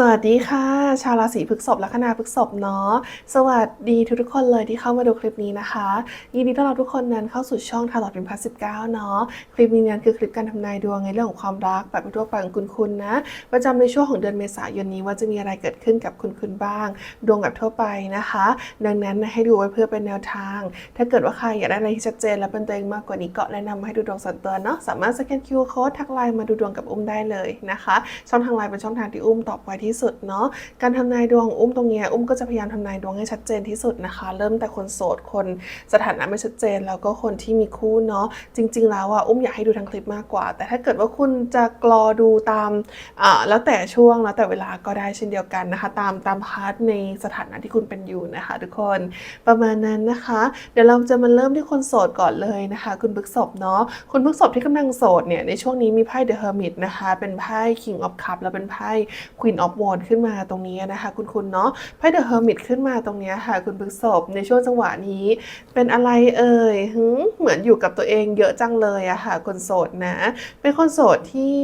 สวัสดีค่ะ ชาวราศีพฤษภและคณาพฤษภเนาะสวัสดีทุกๆคนเลยที่เข้ามาดูคลิปนี้นะคะ ยินดีต้อนรับทุกคนนั้นเข้าสู่ช่องทาร์ลอตเป็นพัสสิบเก้าเนาะคลิปนี้นั้นคือคลิปการทำนายดวงในเรื่องของความรักแบบทั่วไปของคุณคุณนะ ประจำในช่วงของเดือนเมษายนนี้ว่าจะมีอะไรเกิดขึ้นกับคุณคุณบ้าง ดวงแบบทั่วไปนะคะ ดังนั้นให้ดูไว้เพื่อเป็นแนวทาง ถ้าเกิดว่าใครอยากได้อะไรที่ชัดเจน และเป็นตัวเองมากกว่านี้ก็แนะนำให้ดูดวงส่วนตัวเนาะสามารถสแกน QR code ทักไลน์มาดูดวงกับอุ้มได้เลยนะคะ ช่องทางไลน์เป็นช่องทางที่อุ้มตอบไวที่ที่สุดเนาะการทำนายดวงอุ้มตรงเนี้ยอุ้มก็จะพยายามทำนายดวงให้ชัดเจนที่สุดนะคะ เริ่มแต่คนโสดคนสถานะไม่ชัดเจน แล้วก็คนที่มีคู่เนาะจริง ๆ แล้วอะอุ้มอยากให้ดูทั้งคลิปมากกว่า แต่ถ้าเกิดว่าคุณจะกรอดูตามอ่าแล้วแต่ช่วงแล้วแต่เวลาก็ได้เช่นเดียวกันนะคะ ตามตามพาร์ทในสถานะที่คุณเป็นอยู่นะคะ ทุกคนประมาณนั้นนะคะ เดี๋ยวเราจะมาเริ่มที่คนโสดก่อนเลยนะคะ คุณพฤกษบเนาะคุณพฤกษบที่กำลังโสดเนี่ยในช่วงนี้มีไพ่ The Hermit นะคะเป็นไพ่ King of Cup แล้วเป็นไพ่ Queen of วอนขึ้นมาตรงนี้นะคะคุณคุณเนาะไพ่เดอะเฮอร์มิตขึ้นมาตรงนี้ค่ะ คุณพฤกษบในช่วงจังหวะนี้ เป็นอะไรเอ่ยหึเหมือนอยู่กับตัวเองเยอะจังเลยอะค่ะคนโสดนะ เป็นคนโสดที่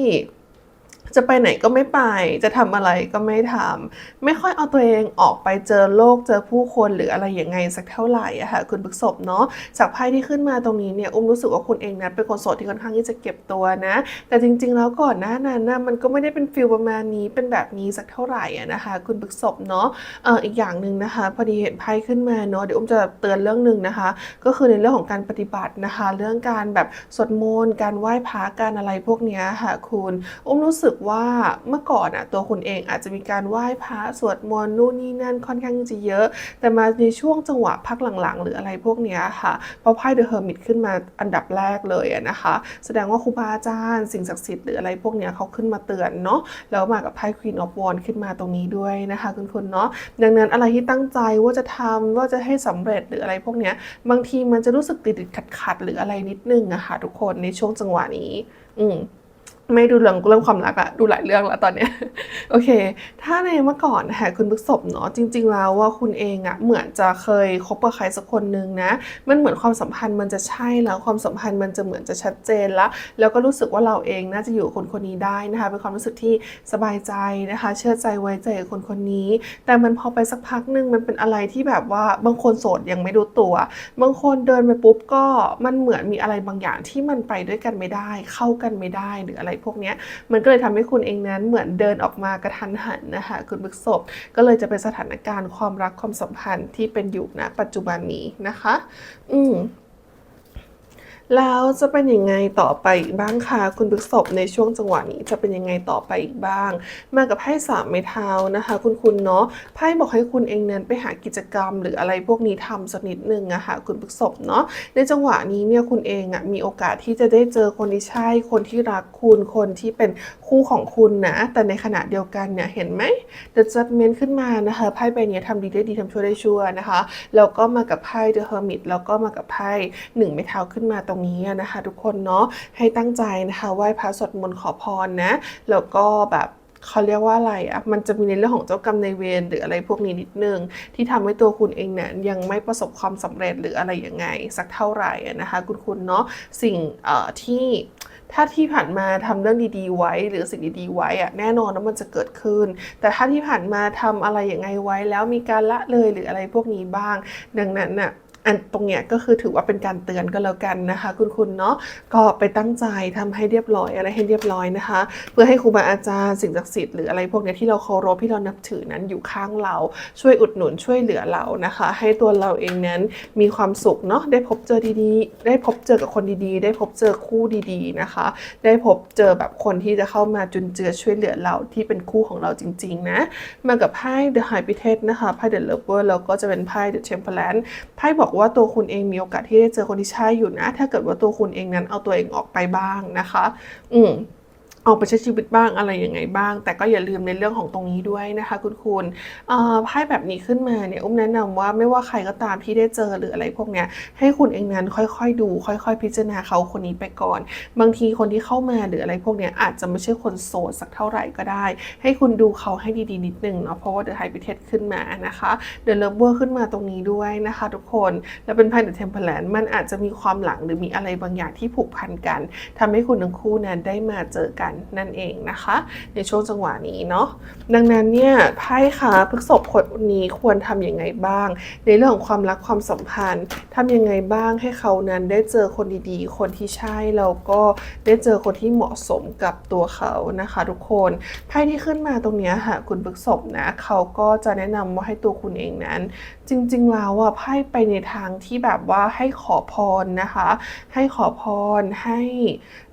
จะไปไหนก็ไม่ไป จะทำอะไรก็ไม่ทำไม่ค่อยเอาตัวเองออกไปเจอโลกเจอผู้คนหรืออะไรอย่างไงสักเท่าไหร่อะค่ะคุณพฤกษบเนาะจากไพ่ที่ขึ้นมาตรงนี้เนี่ยอุ้มรู้สึกว่าคุณเองนะเป็นคนโสดที่ค่อนข้างที่จะเก็บตัวนะ แต่จริง ๆ แล้วก่อนหน้านั้นนะมันก็ไม่ได้เป็นฟิลประมาณนี้เป็นแบบนี้สักเท่าไหร่อะนะคะ คุณพฤกษบเนาะเอออีกอย่างหนึ่งนะคะ พอดีเห็นไพ่ขึ้นมาเนาะเดี๋ยวอุ้มจะเตือนเรื่องหนึ่งนะคะ ก็คือในเรื่องของการปฏิบัตินะคะ เรื่องการแบบสวดมนต์การไหว้พระการอะไรพวกนี้ค่ะคุณอุ้มรู้สึกว่าเมื่อก่อนอะตัวคุณเองอาจจะมีการไหว้พระสวดมนต์นู่นนี่นั่นค่อนข้างจะเยอะ แต่มาในช่วงจังหวะพักหลังๆ หรืออะไรพวกเนี้ยค่ะพอไพ่เดอะเฮอร์มิตขึ้นมาอันดับแรกเลยอะนะคะ แสดงว่าครูบาอาจารย์สิ่งศักดิ์สิทธิ์หรืออะไรพวกเนี้ยเขาขึ้นมาเตือนเนาะแล้วมากับไพ่ Queen of Wands ขึ้นมาตรงนี้ด้วยนะคะคุณคุณเนาะดังนั้นอะไรที่ตั้งใจว่าจะทำว่าจะให้สำเร็จหรืออะไรพวกเนี้ยบางทีมันจะรู้สึกติดๆขัดๆหรืออะไรนิดนึงอะค่ะทุกคนในช่วงจังหวะนี้ อืม ไม่ดูเรื่องเรื่องความรักอะดูหลายเรื่องแล้วตอนเนี้ยโอเค ถ้าในเมื่อก่อนนะคะคุณพฤกษบเนาะจริง ๆ แล้วว่าคุณเองอะเหมือนจะเคยคบกับใครสักคนนึงนะ มันเหมือนความสัมพันธ์มันจะใช่แล้วความสัมพันธ์มันจะเหมือนจะชัดเจนแล้ว แล้วก็รู้สึกว่าเราเองน่าจะอยู่คนคนนี้ได้นะคะเป็นความรู้สึกที่สบายใจนะคะ เชื่อใจไว้ใจคนคนนี้ แต่มันพอไปสักพักนึงมันเป็นอะไรที่แบบว่าบางคนโสดยังไม่รู้ตัว บางคนเดินไปปุ๊บก็มันเหมือนมีอะไรบางอย่างที่มันไปด้วยกันไม่ได้ เข้ากันไม่ได้หรืออะไรพวกนี้มันก็เลยทำให้คุณเองนั้นเหมือนเดินออกมากระทันหันนะคะคุณบึกศพก็เลยจะเป็นสถานการณ์ความรักความสัมพันธ์ที่เป็นอยู่ณปัจจุบันนี้นะคะ อืม แล้วจะเป็นยังไงต่อไปอีกบ้างคะคุณพฤกษบในช่วงจังหวะนี้จะเป็นยังไงต่อไปอีกบ้าง มากับไพ่สามไม้เท้านะคะ คุณคุณเนาะไพ่บอกให้คุณเองเน้นไปหากิจกรรม หรืออะไรพวกนี้ทำสักนิดนึงอะค่ะคุณพฤกษบเนาะในจังหวะนี้เนี่ยคุณเองอะมีโอกาสที่จะได้เจอคนที่ใช่ คนที่รักคุณคนที่เป็นคู่ของคุณนะแต่ในขณะเดียวกันเนี่ยเห็นไหม The Judgment ขึ้นมานะคะไพ่ใบเนี้ยทำดีได้ดีทำชั่วได้ชั่วนะคะแล้วก็มากับไพ่ The Hermit แล้วก็มากับไพ่หนึ่งไม้เท้าขึ้นมาตรงนี้นะคะทุกคนเนาะให้ตั้งใจนะคะไหว้พระสวดมนต์ขอพรนะ แล้วก็แบบเขาเรียกว่าอะไรอะ่ะ มันจะมีในเรื่องของเจ้ากรรมในายเวรหรืออะไรพวกนี้นิดนึง ที่ทำให้ตัวคุณเองเนี่ยยังไม่ประสบความสำเร็จหรืออะไรยังไง สักเท่าไหร่อะนะคะคุณคุณเนาะสิ่งที่ถ้าที่ผ่านมาทำเรื่องดีๆไว้ หรือสิ่งดีๆไว้อะแน่นอนว่ามันจะเกิดขึ้น แต่ถ้าที่ผ่านมาทำอะไรอย่างไงไว้ แล้วมีการละเลยหรืออะไรพวกนี้บ้าง ดังนั้นน่ะ อันตรงเนี้ยก็คือถือว่าเป็นการเตือนก็แล้วกันนะคะ คุณคุณเนาะก็ไปตั้งใจทำให้เรียบร้อยอะไรให้เรียบร้อยนะคะ เพื่อให้ครูบาอาจารย์สิ่งศักดิ์สิทธิ์หรืออะไรพวกเนี้ยที่เราเคารพที่เรานับถือนั้นอยู่ข้างเราช่วยอุดหนุนช่วยเหลือเรานะคะ ให้ตัวเราเองนั้นมีความสุขเนาะได้พบเจอดีๆ ได้พบเจอกับคนดีๆ ได้พบเจอคู่ดีๆนะคะ ได้พบเจอแบบคนที่จะเข้ามาจุนเจือช่วยเหลือเราที่เป็นคู่ของเราจริง ๆ นะ มากับไพ่ The High p r i e t นะคะไพ่ The Lover แล้วก็จะเป็นไพ่ The Temperance ไพ่บอกว่าตัวคุณเองมีโอกาสที่ได้เจอคนที่ใช่อยู่นะ ถ้าเกิดว่าตัวคุณเองนั้นเอาตัวเองออกไปบ้างนะคะ อืม ออกไปใช้ชีวิตบ้างอะไรยังไงบ้าง แต่ก็อย่าลืมในเรื่องของตรงนี้ด้วยนะคะคุณคุณไพ่แบบนี้ขึ้นมาเนี่ยอุ้มแนะนำว่าไม่ว่าใครก็ตามที่ได้เจอหรืออะไรพวกเนี้ยให้คุณเองนั้นค่อยๆดู ค่อยๆ พิจารณาเขาคนนี้ไปก่อน บางทีคนที่เข้ามาหรืออะไรพวกเนี้ยอาจจะไม่ใช่คนโสดสักเท่าไหร่ก็ได้ ให้คุณดูเขาให้ดีๆนิดนึงเนาะเพราะว่าเดอะไฮพิเทสขึ้นมานะคะเดอะเลิฟเวอร์ขึ้นมาตรงนี้ด้วยนะคะ ทุกคนแล้วเป็นไพ่เดอะเทมเพลนมันอาจจะมีความหลังหรือมีอะไรบางอย่างที่ผูกพันกันทำให้คุณทั้งคู่นั้นได้มาเจอกันนั่นเองนะคะ ในช่วงจังหวะนี้เนาะดังนั้นเนี่ยไพ่ค่ะพฤกษบคนนี้ควรทำยังไงบ้าง ในเรื่องของความรักความสัมพันธ์ทำยังไงบ้างให้เขานั้นได้เจอคนดีๆ คนที่ใช่แล้วก็ได้เจอคนที่เหมาะสมกับตัวเขานะคะ ทุกคนไพ่ที่ขึ้นมาตรงนี้ค่ะคุณพฤกษบนะเขาก็จะแนะนำว่าให้ตัวคุณเองนั้น จริงๆแล้วอะไพ่ไปในทางที่แบบว่าให้ขอพรนะคะ ให้ขอพรให้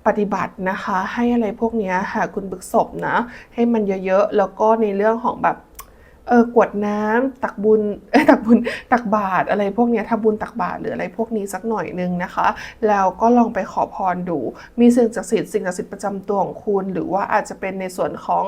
ปฏิบัตินะคะ ให้อะไรพวกนี้ค่ะคุณบึกศพนะ ให้มันเยอะๆ แล้วก็ในเรื่องของแบบเออกวดน้ำตักบุญเอตักบุญตักบาตรอะไรพวกนี้ทำบุญตักบาตรหรืออะไรพวกนี้สักหน่อยนึงนะคะ แล้วก็ลองไปขอพรดู มีสิ่งศักดิ์สิทธิ์สิ่งศักดิ์สิทธิ์ประจำตัวของคุณ หรือว่าอาจจะเป็นในส่วนของ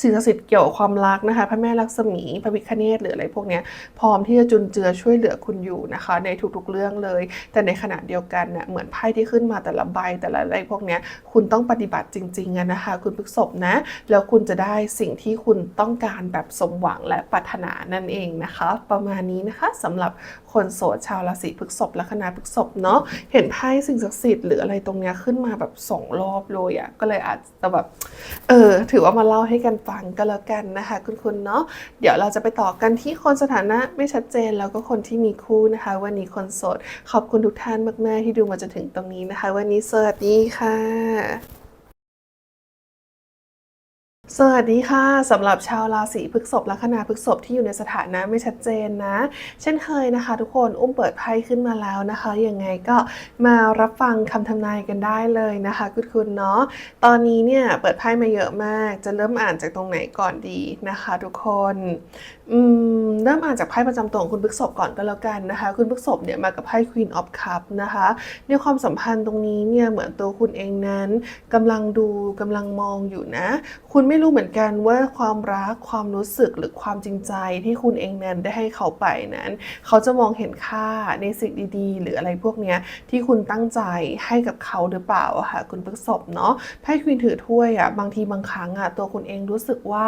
สิ่งศักดิ์สิทธิ์เกี่ยวกับความรักนะคะพระแม่ลักษมีพระพิฆเนศหรืออะไรพวกนี้พร้อมที่จะจุนเจือช่วยเหลือคุณอยู่นะคะ ในทุกๆเรื่องเลย แต่ในขณะเดียวกันเนี่ยเหมือนไพ่ที่ขึ้นมาแต่ละใบแต่ละอะไรพวกนี้คุณต้องปฏิบัติจริงๆนะคะ คุณพฤกษบนะแล้วคุณจะได้สิ่งที่คุณต้องการแบบสมหวังและปรารถนานั่นเองนะคะ ประมาณนี้นะคะสำหรับคนโสดชาวราศีพฤษภและคณะพฤษภเนาะเห็นไพ่สิ่งศักดิ์สิทธิ์หรืออะไรตรงเนี้ยขึ้นมาแบบสองรอบเลยอะก็เลยอาจจะแบบเออถือว่ามาเล่าให้กันฟังก็แล้วกันนะคะคุณคุณเนาะเดี๋ยวเราจะไปต่อกันที่คนสถานะไม่ชัดเจนแล้วก็คนที่มีคู่นะคะ วันนี้คนโสด ขอบคุณทุกท่านมากๆที่ดูมาจนถึงตรงนี้นะคะ วันนี้สวัสดีค่ะ สวัสดีค่ะสำหรับชาวราศีพฤษภและคณะพฤษภที่อยู่ในสถานะไม่ชัดเจนนะ เช่นเคยนะคะ ทุกคนอุ้มเปิดไพ่ขึ้นมาแล้วนะคะยังไงก็มารับฟังคำทำนายกันได้เลยนะคะคุณคุณเนาะตอนนี้เนี่ยเปิดไพ่มาเยอะมาก จะเริ่มอ่านจากตรงไหนก่อนดีนะคะ ทุกคนอืมเริ่มอ่านจากไพ่ประจำตัวของคุณพฤษภก่อนก็แล้วกันนะคะ คุณพฤษภเนี่ยมากับไพ่ Queen of Cup นะคะ ในความสัมพันธ์ตรงนี้เนี่ยเหมือนตัวคุณเองนั้นกำลังดูกำลังมองอยู่นะ คุณไม่รู้เหมือนกันว่าความรักความรู้สึกหรือความจริงใจที่คุณเองนั้นได้ให้เขาไปนั้น เขาจะมองเห็นค่าในสิ่งดีๆ หรืออะไรพวกเนี้ยที่คุณตั้งใจให้กับเขาหรือเปล่าค่ะคุณพฤษภเนาะไพ่ควีนถือถ้วยอะบางทีบางครั้งอะตัวคุณเองรู้สึกว่า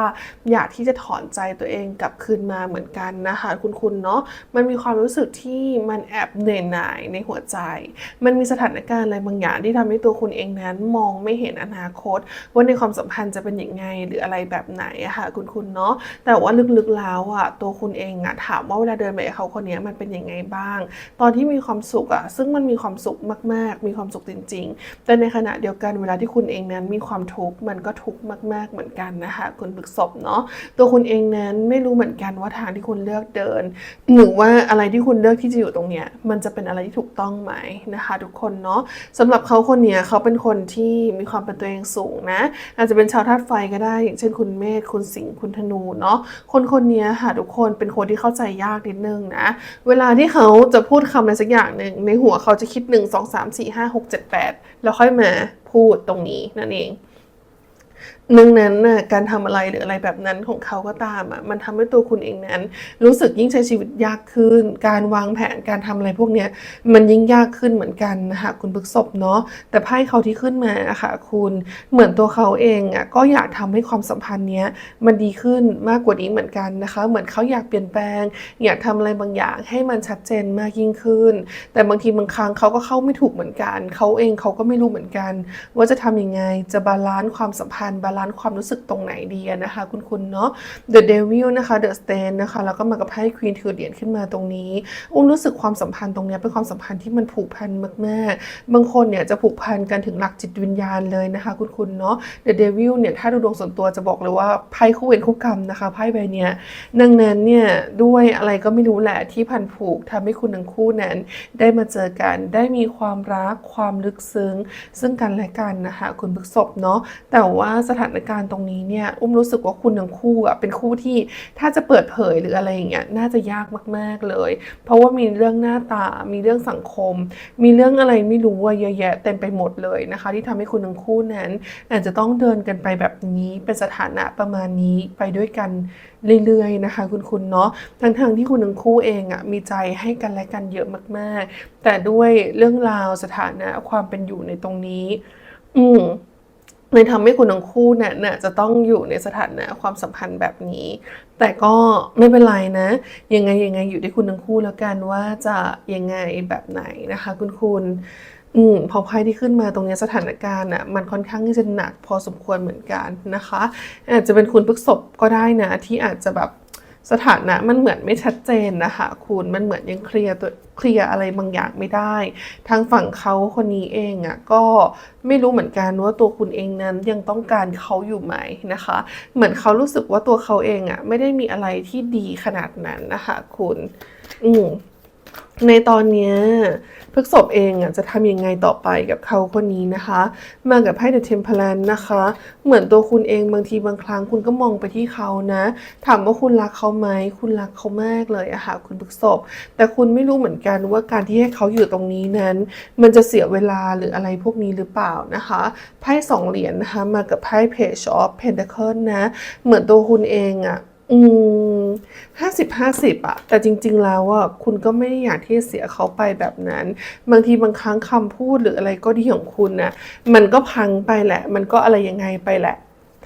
อยากที่จะถอนใจตัวเองกับคืนมาเหมือนกันนะคะคุณคุณเนาะมันมีความรู้สึกที่มันแอบเหนื่อยหน่ายในหัวใจ มันมีสถานการณ์อะไรบางอย่างที่ทำให้ตัวคุณเองนั้นมองไม่เห็นอนาคต ว่าในความสัมพันธ์จะเป็นยังไงหรืออะไรแบบไหนอะค่ะคุณคุณเนาะแต่ว่าลึกๆแล้วอะตัวคุณเองอะถามว่าเวลาเดินไปกับเขาคนนี้มันเป็นยังไงบ้าง ตอนที่มีความสุขอะซึ่งมันมีความสุขมาก ๆ มีความสุขจริง ๆ แต่ในขณะเดียวกันเวลาที่คุณเองนั้นมีความทุกข์มันก็ทุกข์มาก ๆเหมือนกันนะคะคุณปรึกษบเนาะตัวคุณเองนั้นไม่รู้เหมือนกันว่าทางที่คุณเลือกเดิน หรือว่าอะไรที่คุณเลือกที่จะอยู่ตรงเนี้ยมันจะเป็นอะไรที่ถูกต้องไหมนะคะ ทุกคนเนาะสำหรับเขาคนเนี้ยเขาเป็นคนที่มีความเป็นตัวเองสูงนะ อาจจะเป็นชาวธาตุไฟก็ได้ อย่างเช่นคุณเมษคุณสิงห์คุณธนูเนาะคนคนนี้ค่ะทุกคนเป็นคนที่เข้าใจยากนิดนึงนะ เวลาที่เขาจะพูดคำอะไรสักอย่างหนึ่งในหัวเขาจะคิด 1 2 3 4 5 6 7 8 แล้วค่อยมาพูดตรงนี้นั่นเอง ดังนั้นน่ะการทำอะไรหรืออะไรแบบนั้นของเขาก็ตามอะมันทำให้ตัวคุณเองนั้น รู้สึกยิ่งใช้ชีวิตยากขึ้น การวางแผนการทำอะไรพวกเนี้ยมันยิ่งยากขึ้นเหมือนกันนะคะคุณพฤกษบเนาะแต่ไพ่เขาที่ขึ้นมาอะค่ะคุณเหมือนตัวเขาเองอะก็อยากทำให้ความสัมพันธ์เนี้ยมันดีขึ้นมากกว่านี้เหมือนกันนะคะ เหมือนเขาอยากเปลี่ยนแปลง อยากทำอะไรบางอย่างให้มันชัดเจนมากยิ่งขึ้น แต่บางทีบางครั้งเขาก็เข้าไม่ถูกเหมือนกัน เขาเองเขาก็ไม่รู้เหมือนกัน ว่าจะทำยังไงจะบาลานซ์ความสัมพันธ์บาลานซ์ความรู้สึกตรงไหนดีนะคะ คุณคุณเนาะ The Devil นะคะ The Stand นะคะแล้วก็มากับไพ่ Queen ถือเหรียญขึ้นมาตรงนี้ อุ้มรู้สึกความสัมพันธ์ตรงนี้เป็นความสัมพันธ์ที่มันผูกพันมากๆ บางคนเนี่ยจะผูกพันกันถึงหลักจิตวิญญาณเลยนะคะ คุณคุณเนาะ The Devil เนี่ยถ้าดูดวงส่วนตัวจะบอกเลยว่าไพ่คู่เวรคู่กรรมนะคะไพ่ใบเนี้ยดังนั้นเนี่ยด้วยอะไรก็ไม่รู้แหละที่พันผูกทำให้คุณทั้งคู่นั้นได้มาเจอกันได้มีความรักความลึกซึ้ง ซึ่งกันและกันนะคะคุณพฤกษบเนาะแต่ว่าสถานานการณ์ตรงนี้เนี่ยอุ้มรู้สึกว่าคุณทั้งคู่อะเป็นคู่ที่ถ้าจะเปิดเผยหรืออะไรอย่างเงี้ยน่าจะยากมาก ๆเลย เพราะว่ามีเรื่องหน้าตา มีเรื่องสังคม มีเรื่องอะไรไม่รู้ว่าเยอะแยะเต็มไปหมดเลยนะคะ ที่ทำให้คุณทั้งคู่นั้น อาจจะต้องเดินกันไปแบบนี้เป็นสถานะประมาณนี้ไปด้วยกันเรื่อยๆนะคะ คุณคุณเนาะทั้งๆที่คุณทั้งคู่เองอะมีใจให้กันและกันเยอะมาก ๆ แต่ด้วยเรื่องราวสถานะความเป็นอยู่ในตรงนี้ อืม เลยทำให้คุณทั้งคู่เนี่ยนะจะต้องอยู่ในสถานะความสัมพันธ์แบบนี้ แต่ก็ไม่เป็นไรนะ ยังไงยังไงอยู่ที่คุณทั้งคู่แล้วกันว่าจะยังไงแบบไหนนะคะ คุณคุณอืมพอไพ่ที่ขึ้นมาตรงนี้สถานการณ์อะมันค่อนข้างที่จะหนักพอสมควรเหมือนกันนะคะ อาจจะเป็นคุณพฤกษบก็ได้นะที่อาจจะแบบ สถานะมันเหมือนไม่ชัดเจนนะคะคุณมันเหมือนยังเคลียร์ตัวเคลียร์อะไรบางอย่างไม่ได้ ทางฝั่งเขาคนนี้เองอะก็ไม่รู้เหมือนกันว่าตัวคุณเองนั้นยังต้องการเขาอยู่ไหมนะคะ เหมือนเขารู้สึกว่าตัวเขาเองอะไม่ได้มีอะไรที่ดีขนาดนั้นนะคะคุณ อืม ในตอนนี้พฤกษบเองอะจะทำยังไงต่อไปกับเขาคนนี้นะคะ มากับไพ่ The Temperance นะคะ เหมือนตัวคุณเองบางทีบางครั้งคุณก็มองไปที่เขานะ ถามว่าคุณรักเขาไหมคุณรักเขามากเลยอะค่ะคุณพฤกษบแต่คุณไม่รู้เหมือนกันว่าการที่ให้เขาอยู่ตรงนี้นั้น มันจะเสียเวลาหรืออะไรพวกนี้หรือเปล่านะคะไพ่สองเหรียญนะคะมากับไพ่ Page of Pentacle นะ เหมือนตัวคุณเองอะ อืมห้าสิบห้าสิบอะแต่จริง ๆ แล้วอะคุณก็ไม่ได้อยากที่จะเสียเขาไปแบบนั้น บางทีบางครั้งคำพูดหรืออะไรก็ดีของคุณนะมันก็พังไปแหละ มันก็อะไรยังไงไปแหละ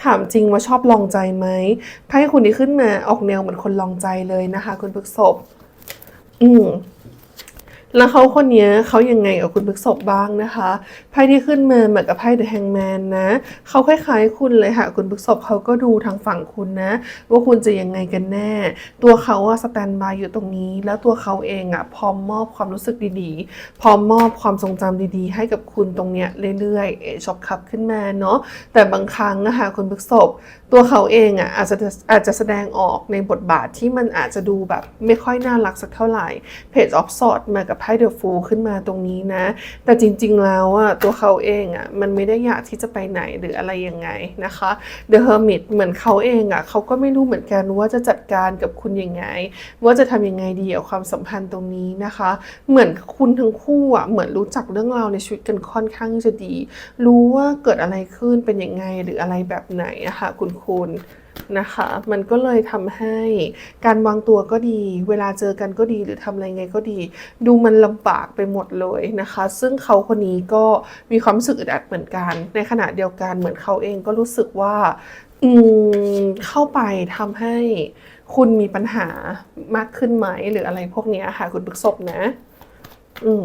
ถามจริงว่าชอบลองใจไหมไพ่คุณนี่ขึ้นมาออกแนวเหมือนคนลองใจเลยนะคะ คุณพฤกษบอืม แล้วเขาคนนี้เขายังไงกับคุณพฤกษบบ้างนะคะไพ่ที่ขึ้นมาเหมือนกับไพ่ The Hangman นะเขาคล้ายๆคุณเลยค่ะ คุณพฤกษบเขาก็ดูทางฝั่งคุณนะ ว่าคุณจะยังไงกันแน่ ตัวเขาอะสแตนบายอยู่ตรงนี้ แล้วตัวเขาเองอะพร้อมมอบความรู้สึกดีๆ พร้อมมอบความทรงจำดีๆ ให้กับคุณตรงเนี้ยเรื่อยๆเอชอบขับขึ้นมาเนาะแต่บางครั้งนะคะคุณพฤกษบ ตัวเขาเองอะอาจจะอาจจะแสดงออกในบทบาทที่มันอาจจะดูแบบไม่ค่อยน่ารักสักเท่าไหร่ Page of Swords มากับไพ่ The Fool ขึ้นมาตรงนี้นะ แต่จริงๆแล้วอะตัวเขาเองอะมันไม่ได้อยากที่จะไปไหนหรืออะไรยังไงนะคะ The Hermit เหมือนเขาเองอะเขาก็ไม่รู้เหมือนกันว่าจะจัดการกับคุณยังไง ว่าจะทำยังไงดีกับความสัมพันธ์ตรงนี้นะคะ เหมือนคุณทั้งคู่อะเหมือนรู้จักเรื่องราวในชีวิตกันค่อนข้างจะดี รู้ว่าเกิดอะไรขึ้นเป็นยังไงหรืออะไรแบบไหนอะค่ะคุณคุณนะคะ มันก็เลยทำให้การวางตัวก็ดี เวลาเจอกันก็ดีหรือทำอะไรไงก็ดี ดูมันลำบากไปหมดเลยนะคะ ซึ่งเขาคนนี้ก็มีความรู้สึกอึดอัดเหมือนกัน ในขณะเดียวกันเหมือนเขาเองก็รู้สึกว่าอืมเข้าไปทำให้คุณมีปัญหามากขึ้นไหมหรืออะไรพวกนี้ค่ะ คุณปรึกษบนะ อืม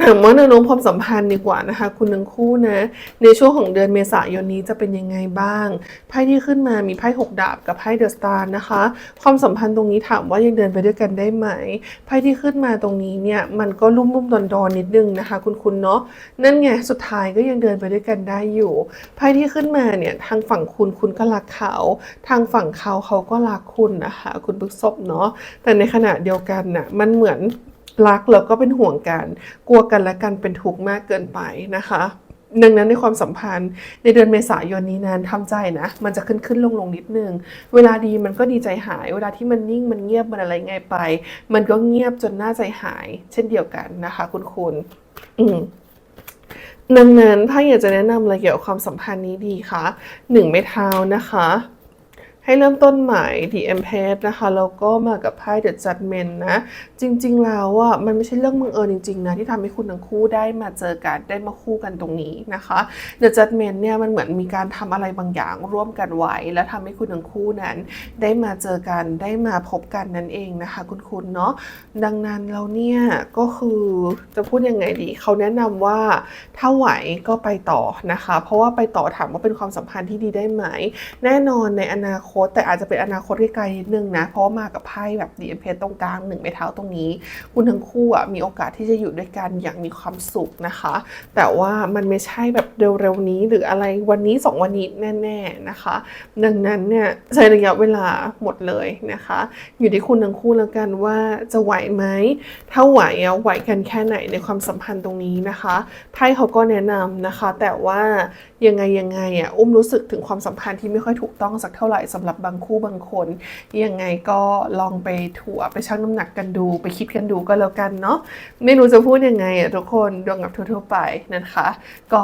ถามว่าแนวโน้มความสัมพันธ์ดีกว่านะคะ คุณทั้งคู่นะ ในช่วงของเดือนเมษายนนี้จะเป็นยังไงบ้างไพ่ที่ขึ้นมามีไพ่หกดาบกับไพ่เดอะสตาร์นะคะ ความสัมพันธ์ตรงนี้ถามว่ายังเดินไปด้วยกันได้ไหมไพ่ที่ขึ้นมาตรงนี้เนี่ยมันก็ลุ่มลุ่มดอนดอนนิดนึงนะคะ คุณคุณเนาะนั่นไงสุดท้ายก็ยังเดินไปด้วยกันได้อยู่ไพ่ที่ขึ้นมาเนี่ยทางฝั่งคุณคุณก็รักเขา ทางฝั่งเขาเขาก็รักคุณนะคะ คุณพฤกษบเนาะแต่ในขณะเดียวกันน่ะมันเหมือน รักแล้วก็เป็นห่วงกันกลัวกันและกันเป็นทุกข์มากเกินไปนะคะดังนั้นในความสัมพันธ์ในเดือนเมษายนนี้นั้นทำใจนะ มันจะขึ้นขึ้นลงลงนิดนึง เวลาดีมันก็ดีใจหาย เวลาที่มันนิ่งมันเงียบมันอะไรไงไป มันก็เงียบจนหน่าใจหาย เช่นเดียวกันนะคะ คุณคุณอืมดังนั้นถ้าอยากจะแนะนำอะไรเกี่ยวกับความสัมพันธ์นี้ดีคะหนึ่งไม้เท้านะคะ ให้เริ่มต้นใหม่ The Empress นะคะแล้วก็มากับไพ่ The Judgment นะ จริง ๆ แล้วอะมันไม่ใช่เรื่องบังเอิญจริง ๆ นะ ที่ทำให้คุณทั้งคู่ได้มาเจอกันได้มาคู่กันตรงนี้นะคะ The Judgment เนี่ยมันเหมือนมีการทำอะไรบางอย่างร่วมกันไว้ แล้วทำให้คุณทั้งคู่นั้น ได้มาเจอกันได้มาพบกันนั่นเองนะคะ คุณคุณเนาะดังนั้นเราเนี่ยก็คือจะพูดยังไงดี เขาแนะนำว่าถ้าไหวก็ไปต่อนะคะ เพราะว่าไปต่อถามว่าเป็นความสัมพันธ์ที่ดีได้ไหม แน่นอนในอนาคต แต่อาจจะเป็นอนาคตไกลๆนิดนึงนะ เพราะมากับไพ่แบบดีเอ็มเพตรงกลางหนึ่งไม้เท้าตรงนี้ คุณทั้งคู่อะมีโอกาสที่จะอยู่ด้วยกันอย่างมีความสุขนะคะ แต่ว่ามันไม่ใช่แบบเร็วๆนี้ หรืออะไรวันนี้สองวันนี้แน่ๆนะคะ ดังนั้นเนี่ยใช้ระยะเวลาหมดเลยนะคะ อยู่ที่คุณทั้งคู่แล้วกันว่าจะไหวไหมถ้าไหวอะไหวกันแค่ไหนในความสัมพันธ์ตรงนี้นะคะไพ่เขาก็แนะนำนะคะ แต่ว่ายังไงยังไงอะอุ้มรู้สึกถึงความสัมพันธ์ที่ไม่ค่อยถูกต้องสักเท่าไหร่สำหรับบางคู่บางคน ยังไงก็ลองไปถั่วไปชั่งน้ำหนักกันดู ไปคิดกันดูก็แล้วกันเนาะไม่รู้จะพูดยังไงอะทุกคนดวงกับทั่วๆไปนะคะ ก็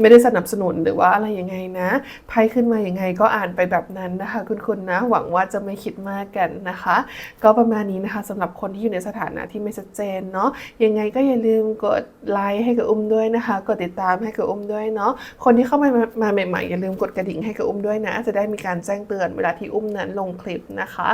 ไม่ได้สนับสนุนหรือว่าอะไรยังไงนะไพ่ขึ้นมายังไงก็อ่านไปแบบนั้นนะคะ คุณคุณนะ หวังว่าจะไม่คิดมากกันนะคะ ก็ประมาณนี้นะคะสำหรับคนที่อยู่ในสถานะที่ไม่ชัดเจนเนาะยังไงก็อย่าลืมกดไลค์ให้กับอุ้มด้วยนะคะ กดติดตามให้กับอุ้มด้วยเนาะคนที่เข้ามามาใหม่ๆอย่าลืมกดกระดิ่งให้กับอุ้มด้วยนะ จะได้มีการแจ้งเตือนเวลาที่อุ้มนั้นลงคลิปนะคะ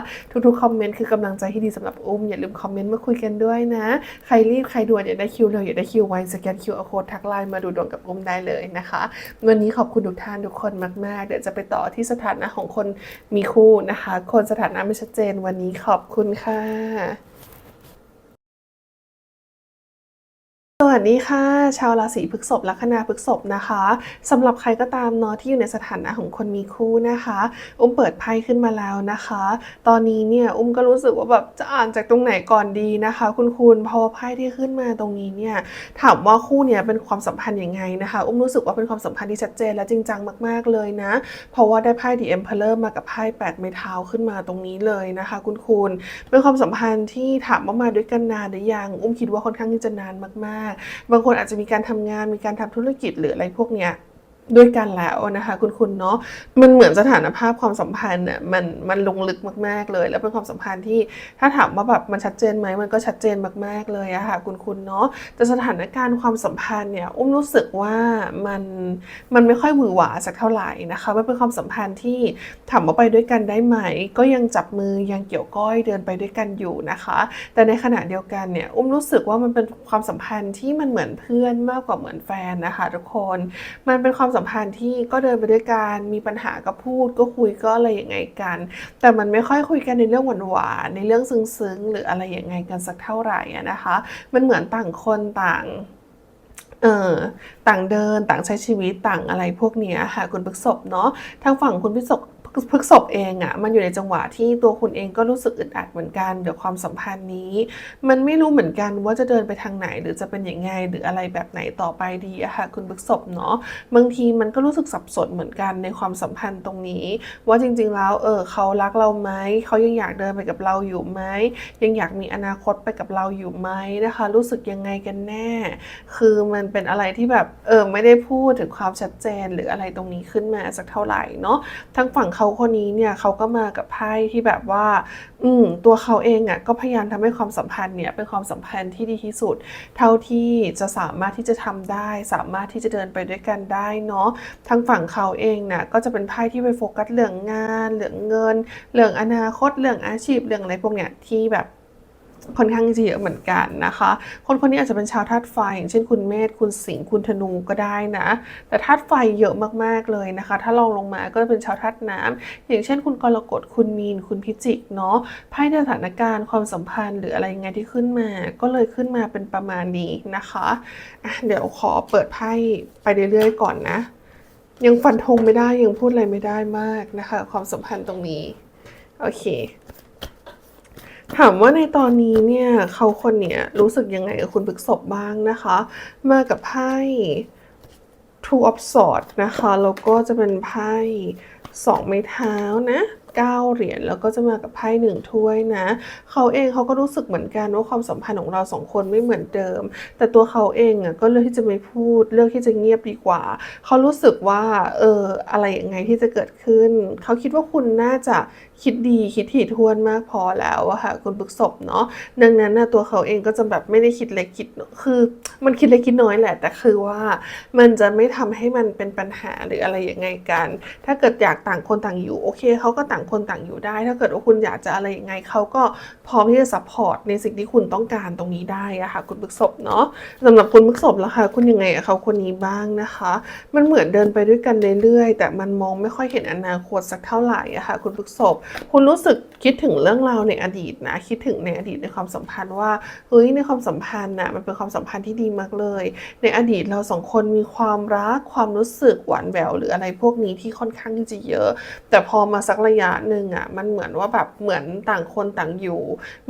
ทุกๆคอมเมนต์คือกำลังใจที่ดีสำหรับอุ้มอย่าลืมคอมเมนต์มาคุยกันด้วยนะ ใครรีบใครด่วนอย่าได้คิวเร็วอย่าได้คิวไวสแกนคิวอาโค้ดทักไลน์มาดูดวงกับอุ้มได้เลยนะคะ วันนี้ขอบคุณทุกท่านทุกคนมากๆ เดี๋ยวจะไปต่อที่สถานะของคนมีคู่นะคะ คนสถานะไม่ชัดเจนวันนี้ขอบคุณค่ะวัสดีค่ะ ชาวราศีพฤษภลัคนาพฤษภนะคะสำหรับใครก็ตามเนาะที่อยู่ในสถานะของคนมีคู่นะคะ อุ้มเปิดไพ่ขึ้นมาแล้วนะคะ ตอนนี้เนี่ยอุ้มก็รู้สึกว่าแบบจะอ่านจากตรงไหนก่อนดีนะคะ คุณคุณเพราะว่าไพ่ที่ขึ้นมาตรงนี้เนี่ยถามว่าคู่เนี่ยเป็นความสัมพันธ์ยังไงนะคะ อุ้มรู้สึกว่าเป็นความสัมพันธ์ที่ชัดเจนและจริงจังมาก ๆเลยนะ เพราะว่าได้ไพ่ The Emperor มากับไพ่แปดไม้เท้าขึ้นมาตรงนี้เลยนะคะ คุณคุณเป็นความสัมพันธ์ที่ถามว่ามาด้วยกันนานหรือยัง อุ้มคิดว่าค่อนข้างที่จะนานมากๆบางคนอาจจะมีการทำงานมีการทำธุรกิจหรืออะไรพวกเนี้ย ด้วยกันแล้วนะคะ คุณคุณเนาะมันเหมือนสถานภาพความสัมพันธ์เนี่ยมันมันลงลึกมาก ๆเลย แล้วเป็นความสัมพันธ์ที่ถ้าถามว่าแบบมันชัดเจนไหมมันก็ชัดเจนมาก ๆเลยอะค่ะคุณคุณเนาะแต่สถานการณ์ความสัมพันธ์เนี่ยอุ้มรู้สึกว่ามันมันไม่ค่อยหวือหวาสักเท่าไหร่นะคะมันเป็นความสัมพันธ์ที่ถามว่าไปด้วยกันได้ไหม ก็ยังจับมือยังเกี่ยวก้อยเดินไปด้วยกันอยู่นะคะ แต่ในขณะเดียวกันเนี่ยอุ้มรู้สึกว่ามันเป็นความสัมพันธ์ที่มันเหมือนเพื่อนมากกว่าเหมือนแฟนนะคะทุกคนมันเป็นความสัมพันธ์ที่ก็เดินไปด้วยกันมีปัญหาก็พูดก็คุยก็อะไรอย่างไงกัน แต่มันไม่ค่อยคุยกันในเรื่องหวานๆในเรื่องซึ้งๆ หรืออะไรอย่างไงกันสักเท่าไหร่นะคะ มันเหมือนต่างคนต่างเออต่างเดินต่างใช้ชีวิตต่างอะไรพวกนี้ค่ะคุณพฤกษบเนาะทางฝั่งคุณพฤกษบ พฤกษบเองอะ่ะมันอยู่ในจังหวะที่ตัวคุณเองก็รู้สึกอึดอัดเหมือนกันเดี๋ยวความสัมพันธ์นี้ มันไม่รู้เหมือนกันว่าจะเดินไปทางไหน หรือจะเป็นอยังไงหรืออะไรแบบไหนต่อไปดีอะค่ะคุณพฤกษบเนาะบางทีมันก็รู้สึกสับสนเหมือนกันในความสัมพันธ์ตรงนี้ ว่าจริง ๆ แล้วเออเขารักเราไหมเขายังอยากเดินไปกับเราอยู่ไหมยังอยากมีอนาคตไปกับเราอยู่ไหมนะคะ รู้สึกยังไงกันแน่ คือมันเป็นอะไรที่แบบเออไม่ได้พูดถึงความชัดเจนหรืออะไรตรงนี้ขึ้นมาสักเท่าไหร่เนาะทางฝั่งเขาาคนนี้เนี่ยเขาก็มากับไพ่ที่แบบว่า อืมตัวเขาเองอะก็พยายามทำให้ความสัมพันธ์เนี่ยเป็นความสัมพันธ์ที่ดีที่สุด เท่าที่จะสามารถที่จะทำได้ สามารถที่จะเดินไปด้วยกันได้เนาะทางฝั่งเขาเองน่ะก็จะเป็นไพ่ที่ไปโฟกัสเรื่องงาน เรื่องเงิน เรื่องอนาคต เรื่องอาชีพ เรื่องอะไรพวกเนี้ยที่แบบ ค่อนข้างจะเยอะเหมือนกันนะคะ คนคนนี้อาจจะเป็นชาวธาตุไฟอย่างเช่นคุณเมษคุณสิงห์คุณธนูก็ได้นะ แต่ธาตุไฟเยอะมากๆเลยนะคะ ถ้าลองลงมาก็จะเป็นชาวธาตุน้ำอย่างเช่น คุณกรกฎคุณมีน คุณพิจิกเนาะไพ่ในสถานการณ์ความสัมพันธ์หรืออะไรยังไงที่ขึ้นมา ก็เลยขึ้นมาเป็นประมาณนี้นะคะะเดี๋ยวขอเปิดไพ่ไปเรื่อยๆก่อนนะ ยังฟันธงไม่ได้ยังพูดอะไรไม่ได้มากนะคะ ความสัมพันธ์ตรงนี้โอเค ถามว่าในตอนนี้เนี่ยเขาคนเนี้ยรู้สึกยังไงกับคุณพฤกษบบ้างนะคะ มากับไพ่ Two of Swords นะคะ แล้วก็จะเป็นไพ่สองไม้เท้านะ เก้าเหรียญแล้วก็จะมากับไพ่หนึ่งถ้วยนะ เขาเองเขาก็รู้สึกเหมือนกันว่าความสัมพันธ์ของเราสองคนไม่เหมือนเดิม แต่ตัวเขาเองอะก็เลือกที่จะไม่พูดเลือกที่จะเงียบดีกว่า เขารู้สึกว่าเอออะไรยังไงที่จะเกิดขึ้น เขาคิดว่าคุณน่าจะคิดดีคิดถี่ถ้วนมากพอแล้วอะค่ะคุณพฤกษบเนาะดังนั้นนะตัวเขาเองก็จะแบบไม่ได้คิดเล็กคิดคือมันคิดเล็กคิดน้อยแหละแต่คือว่า มันจะไม่ทำให้มันเป็นปัญหาหรืออะไรยังไงกัน ถ้าเกิดอยากต่างคนต่างอยู่โอเคเขาก็ต่างคนต่างอยู่ได้ ถ้าเกิดว่าคุณอยากจะอะไรยังไงเขาก็พร้อมที่จะซัพพอร์ตในสิ่งที่คุณต้องการตรงนี้ได้อะค่ะคุณพฤกษบเนาะสำหรับคุณพฤกษบแล้วค่ะ คุณยังไงกับเขาคนนี้บ้างนะคะ มันเหมือนเดินไปด้วยกันเรื่อยๆแต่มันมองไม่ค่อยเห็นอนาคตสักเท่าไหร่อะค่ะ คุณพฤกษบคุณรู้สึกคิดถึงเรื่องราวในอดีตนะ คิดถึงในอดีตในความสัมพันธ์ว่าเฮ้ยในความสัมพันธ์น่ะมันเป็นความสัมพันธ์ที่ดีมากเลย ในอดีตเราสองคนมีความรักความรู้สึกหวานแหววหรืออะไรพวกนี้ที่ค่อนข้างที่จะเยอะ แต่พอมาสักระยะหนึ่งอะมันเหมือนว่าแบบเหมือนต่างคนต่างอยู่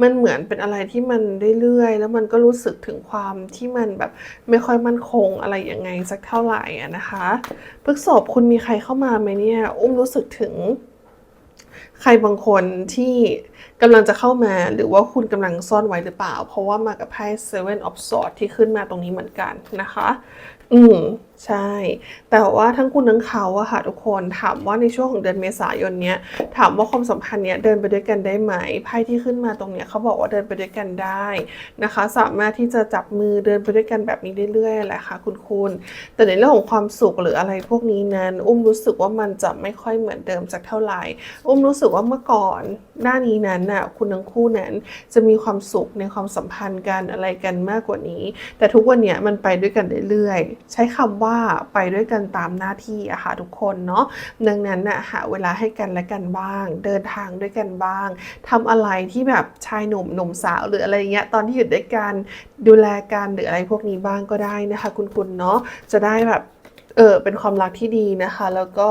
มันเหมือนเป็นอะไรที่มันเรื่อยๆแล้วมันก็รู้สึกถึงความที่มันแบบไม่ค่อยมั่นคงอะไรยังไงสักเท่าไหร่อะนะคะพฤกษบคุณมีใครเข้ามาไหมเนี่ยอุ้มรู้สึกถึงใครบางคนที่กำลังจะเข้ามาหรือว่าคุณกำลังซ่อนไว้หรือเปล่า เพราะว่ามากับไพ่ Seven of Swords ที่ขึ้นมาตรงนี้เหมือนกันนะคะ อืมใช่ แต่ว่าทั้งคุณทั้งเขาอะค่ะทุกคนถามว่าในช่วงของเดือนเมษายนเนี้ยถามว่าความสัมพันธ์เนี้ยเดินไปด้วยกันได้ไหมไพ่ที่ขึ้นมาตรงเนี้ยเขาบอกว่าเดินไปด้วยกันได้นะคะ สามารถที่จะจับมือเดินไปด้วยกันแบบนี้เรื่อยๆแหละค่ะคุณคุณแต่ในเรื่องของความสุขหรืออะไรพวกนี้นั้น อุ้มรู้สึกว่ามันจะไม่ค่อยเหมือนเดิมสักเท่าไหร่ อุ้มรู้สึกว่าเมื่อก่อนหน้านี้นั้นน่ะคุณทั้งคู่นั้นจะมีความสุขในความสัมพันธ์กันอะไรกันมากกว่านี้ แต่ทุกวันเนี้ยมันไปด้วยกันเรื่อยๆใช้คำว่า่าไปด้วยกันตามหน้าที่อะค่ะทุกคนเนาะดังนั้นน่ะหาเวลาให้กันและกันบ้าง เดินทางด้วยกันบ้างทำอะไรที่แบบชายหนุ่มหนุ่มสาวหรืออะไรเงี้ยตอนที่อยู่ด้วยกันดูแลกันหรืออะไรพวกนี้บ้างก็ได้นะคะ คุณคุณเนาะจะได้แบบ เออเป็นความรักที่ดีนะคะ แล้วก็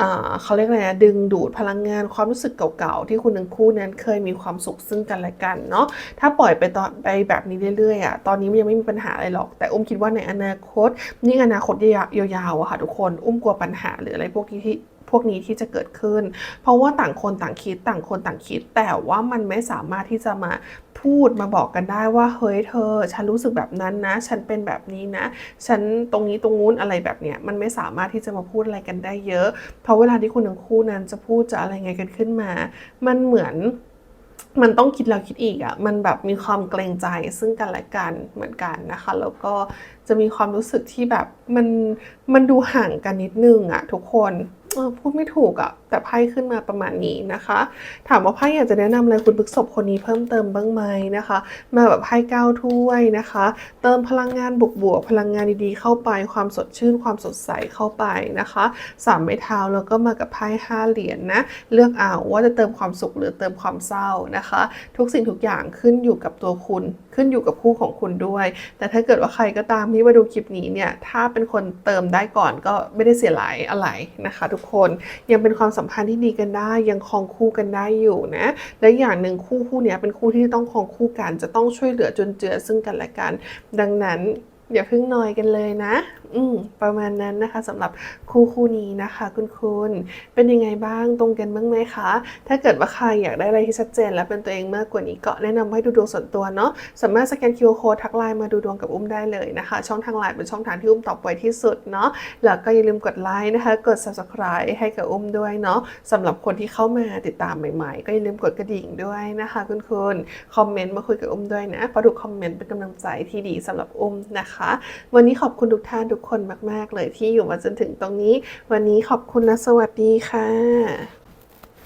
อ่าเขาเรียกอะไรนะดึงดูดพลังงานความรู้สึกเก่าๆ ที่คุณทั้งคู่นั้นเคยมีความสุขซึ่งกันและกันเนาะถ้าปล่อยไปตอนไปแบบนี้เรื่อยๆอะตอนนี้มันยังไม่มีปัญหาอะไรหรอก แต่อุ้มคิดว่าในอนาคตยิ่งอนาคตยาวๆอะค่ะทุกคนอุ้มกลัวปัญหาหรืออะไรพวกที่ที่พวกนี้ที่จะเกิดขึ้น เพราะว่าต่างคนต่างคิดต่างคนต่างคิด แต่ว่ามันไม่สามารถที่จะมา พูดมาบอกกันได้ว่าเฮ้ยเธอ ฉันรู้สึกแบบนั้นนะ ฉันเป็นแบบนี้นะ ฉันตรงนี้ตรงนู้นอะไรแบบเนี้ยมันไม่สามารถที่จะมาพูดอะไรกันได้เยอะ เพราะเวลาที่คุณทั้งคู่นั้นจะพูดจะอะไรไงกันขึ้นมา มันเหมือนมันต้องคิดแล้วคิดอีกอะ่ะ มันแบบมีความเกรงใจซึ่งกันและกันเหมือนกันนะคะ แล้วก็จะมีความรู้สึกที่แบบมันมันดูห่างกันนิดนึงอะ่ะทุกคนพูดไม่ถูกอะ่ะ แต่ไพ่ขึ้นมาประมาณนี้นะคะ ถามว่าไพ่อยากจะแนะนำอะไรคุณพฤกษบคนนี้เพิ่มเติมบ้างไหมนะคะ มาแบบไพ่เก้าถ้วยนะคะ เติมพลังงานบวกๆพลังงานดีๆเข้าไป ความสดชื่นความสดใสเข้าไปนะคะสามไม้เท้าแล้วก็มากับไพ่ห้าเหรียญนะเลือกเอาว่าจะเติมความสุขหรือเติมความเศร้านะคะ ทุกสิ่งทุกอย่างขึ้นอยู่กับตัวคุณ ขึ้นอยู่กับคู่ของคุณด้วย แต่ถ้าเกิดว่าใครก็ตามที่มาดูคลิปนี้เนี่ยถ้าเป็นคนเติมได้ก่อนก็ไม่ได้เสียหลายอะไรนะคะ ทุกคนยังเป็นความสัมพันธ์ที่ดีกันได้ ยังครองคู่กันได้อยู่นะและอย่างหนึ่งคู่คู่เนี้ยเป็นคู่ที่ต้องครองคู่กัน จะต้องช่วยเหลือจนเจือซึ่งกันและกัน ดังนั้นอย่าเพิ่งนอยกันเลยนะอืมประมาณนั้นนะคะสำหรับคู่คู่นี้นะคะ คุณคุณเป็นยังไงบ้างตรงกันบ้างไหมคะ ถ้าเกิดว่าใครอยากได้อะไรที่ชัดเจน และเป็นตัวเองมากกว่านี้ก็แนะนำให้ดูดวงส่วนตัวเนาะสามารถสแกน QR Code ทักไลน์มาดูดวงกับอุ้มได้เลยนะคะ ช่องทางไลน์เป็นช่องทางที่อุ้มตอบไวที่สุดเนาะแล้วก็อย่าลืมกดไลค์นะคะ กด Subscribe ให้กับอุ้มด้วยเนาะสำหรับคนที่เข้ามาติดตามใหม่ๆ ก็อย่าลืมกดกระดิ่งด้วยนะคะ คุณคุณคอมเมนต์มาคุยกับอุ้มด้วยนะเพราะทุกคอมเมนต์เป็นกำลังใจที่ดีสำหรับอุ้มนะคะ วันนี้ขอบคุณทุกท่านทุกคนมาก ๆ เลยที่อยู่มาจนถึงตรงนี้ วันนี้ขอบคุณและสวัสดีค่ะ